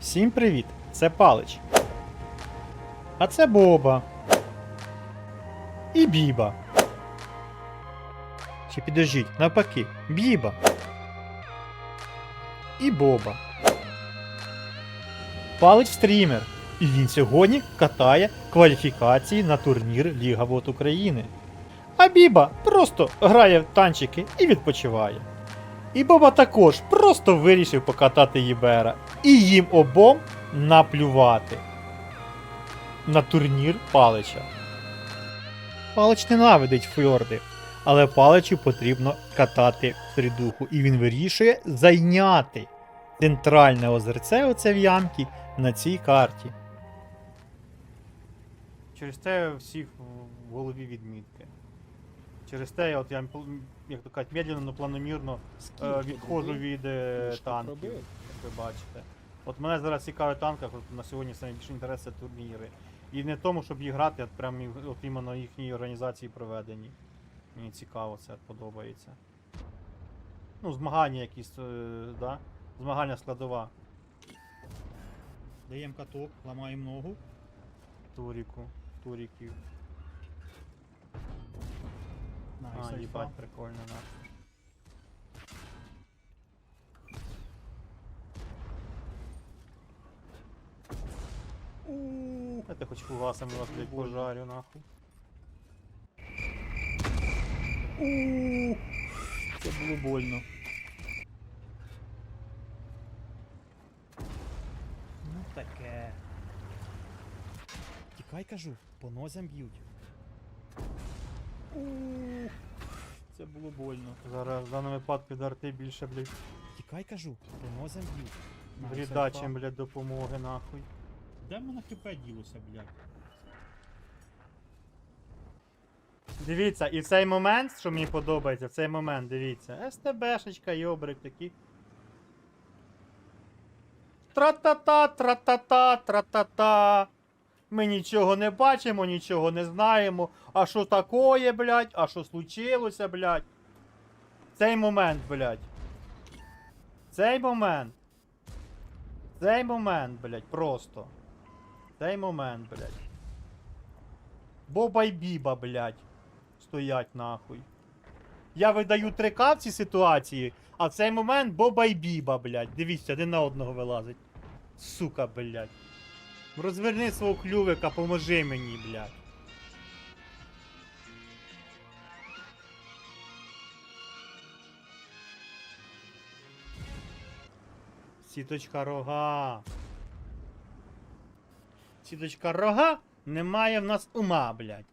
Всім привіт! Це Палич. А це Боба. І Біба. Чи підождіть, навпаки, Біба. І Боба. Палич стрімер. І він сьогодні катає кваліфікації на турнір Ліга Вод України. А Біба просто грає в танчики і відпочиває. І Боба також просто вирішив покатати Єбера. І їм обом наплювати на турнір Палича. Палич ненавидить фьорди, але Паличу потрібно катати в тридуху, і він вирішує зайняти центральне озерце оце в ямці на цій карті. Через те всіх в голові відмітки. Через те, от я, як то кажуть, медленно, но планомірно е, відходжу від е, танків, як ви бачите. От мене зараз цікавить танках, от на сьогодні найбільше інтерес це турніри. І не тому, щоб їх грати, а прямо от іменно їхній організації проведені. Мені цікаво, це подобається. Ну, змагання якісь, е, да? Змагальна складова. Даємо каток, ламаємо ногу. Туріку, туріків. А, їбать, прикольно, нахуй. Ууу, это хоть фугасами вас, блядь, пожарю, нахуй. Ууу, це було больно. Ну таке. Тікай, кажу, по нозям б'ють. Ууу, це було больно. Зараз в даному випадку від арти більше, блядь. Тікай, кажу, по нозям б'ють. Вріда, чим, блядь, допомоги, нахуй. Де в мене хп ділося, блядь? Дивіться, і в цей момент, що мені подобається, в цей момент, дивіться. СТБшечка, йобрик такий. Тра-та-та, тра-та-та, тра-та-та. Ми нічого не бачимо, нічого не знаємо. А що такое, блядь? А що случилося, блядь? Цей момент, блядь. Цей момент. Цей момент, блядь, просто. Цей момент, блядь. Боба й біба, блядь. Стоять нахуй. Я видаю 3К в цій ситуації, а в цей момент Боба й біба, блядь. Дивіться, один на одного вилазить. Сука, блядь. Розверни свого клювика, поможи мені, блядь. Сіточка рога. Сіточка рога немає в нас ума, блядь.